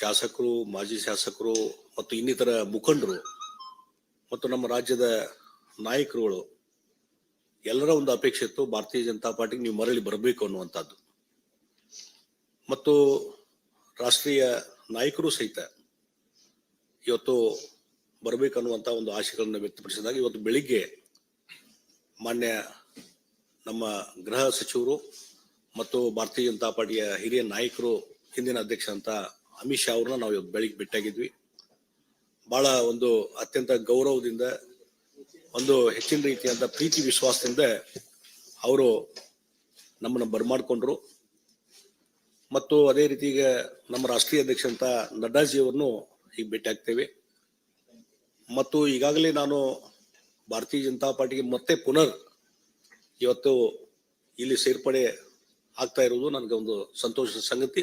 ಶಾಸಕರು, ಮಾಜಿ ಶಾಸಕರು ಮತ್ತು ಇನ್ನಿತರ ಮುಖಂಡರು ಮತ್ತು ನಮ್ಮ ರಾಜ್ಯದ ನಾಯಕರುಗಳು, ಎಲ್ಲರ ಒಂದು ಅಪೇಕ್ಷೆ ಇತ್ತು, ಭಾರತೀಯ ಜನತಾ ಪಾರ್ಟಿಗೆ ನೀವು ಮರಳಿ ಬರಬೇಕು ಅನ್ನುವಂಥದ್ದು. ಮತ್ತು ರಾಷ್ಟ್ರೀಯ ನಾಯಕರು ಸಹಿತ ಇವತ್ತು ಬರಬೇಕನ್ನುವಂಥ ಒಂದು ಆಶೆಗಳನ್ನು ವ್ಯಕ್ತಪಡಿಸಿದಾಗ ಇವತ್ತು ಬೆಳಿಗ್ಗೆ ಮಾನ್ಯ ನಮ್ಮ ಗೃಹ ಸಚಿವರು ಮತ್ತು ಭಾರತೀಯ ಜನತಾ ಪಾರ್ಟಿಯ ಹಿರಿಯ ನಾಯಕರು, ಹಿಂದಿನ ಅಧ್ಯಕ್ಷ ಅಂತ ಅಮಿತ್ ಶಾ ಅವ್ರನ್ನ ನಾವು ಇವತ್ತು ಬೆಳಿಗ್ಗೆ ಭೇಟಿಯಾಗಿದ್ವಿ. ಬಹಳ ಒಂದು ಅತ್ಯಂತ ಗೌರವದಿಂದ, ಒಂದು ಹೆಚ್ಚಿನ ರೀತಿಯಾದ ಪ್ರೀತಿ ವಿಶ್ವಾಸದಿಂದ ಅವರು ನಮ್ಮನ್ನು ಬರ್ಮಾಡ್ಕೊಂಡ್ರು. ಮತ್ತು ಅದೇ ರೀತಿ ನಮ್ಮ ರಾಷ್ಟ್ರೀಯ ಅಧ್ಯಕ್ಷ ಅಂತ ನಡ್ಡಾಜಿ ಅವ್ರನ್ನು ಈಗ ಭೇಟಿ ಆಗ್ತೇವೆ ಮತ್ತು ಈಗಾಗಲೇ ನಾನು ಭಾರತೀಯ ಜನತಾ ಪಾರ್ಟಿಗೆ ಮತ್ತೆ ಪುನರ್ ಇವತ್ತು ಇಲ್ಲಿ ಸೇರ್ಪಡೆ ಆಗ್ತಾ ಇರುವುದು ನನಗೆ ಒಂದು ಸಂತೋಷದ ಸಂಗತಿ.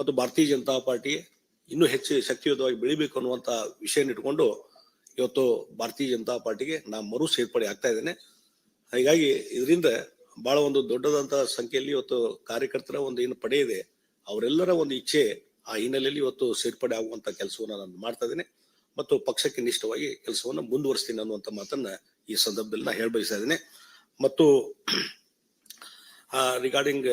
ಮತ್ತು ಭಾರತೀಯ ಜನತಾ ಪಾರ್ಟಿ ಇನ್ನೂ ಹೆಚ್ಚು ಶಕ್ತಿಯುತವಾಗಿ ಬೆಳಿಬೇಕು ಅನ್ನುವಂತ ವಿಷಯನ ಇಟ್ಕೊಂಡು ಇವತ್ತು ಭಾರತೀಯ ಜನತಾ ಪಾರ್ಟಿಗೆ ನಾ ಮರು ಸೇರ್ಪಡೆ ಆಗ್ತಾ ಇದ್ದೇನೆ. ಹೀಗಾಗಿ ಇದರಿಂದ ಬಹಳ ಒಂದು ದೊಡ್ಡದಂತ ಸಂಖ್ಯೆಯಲ್ಲಿ ಇವತ್ತು ಕಾರ್ಯಕರ್ತರ ಒಂದು ಏನು ಪಡೆ ಇದೆ, ಅವರೆಲ್ಲರ ಒಂದು ಇಚ್ಛೆ ಆ ಹಿನ್ನೆಲೆಯಲ್ಲಿ ಇವತ್ತು ಸೇರ್ಪಡೆ ಆಗುವಂತ ಕೆಲಸವನ್ನು ನಾನು ಮಾಡ್ತಾ ಇದ್ದೇನೆ. ಮತ್ತು ಪಕ್ಷಕ್ಕೆ ನಿಷ್ಠವಾಗಿ ಕೆಲಸವನ್ನು ಮುಂದುವರಿಸ್ತೀನಿ ಅನ್ನುವಂತ ಮಾತನ್ನ ಈ ಸಂದರ್ಭದಲ್ಲಿ ನಾ ಹೇಳ ಬಯಸ್ತಾ ಇದ್ದೇನೆ. ಮತ್ತು ರಿಗಾರ್ಡಿಂಗ್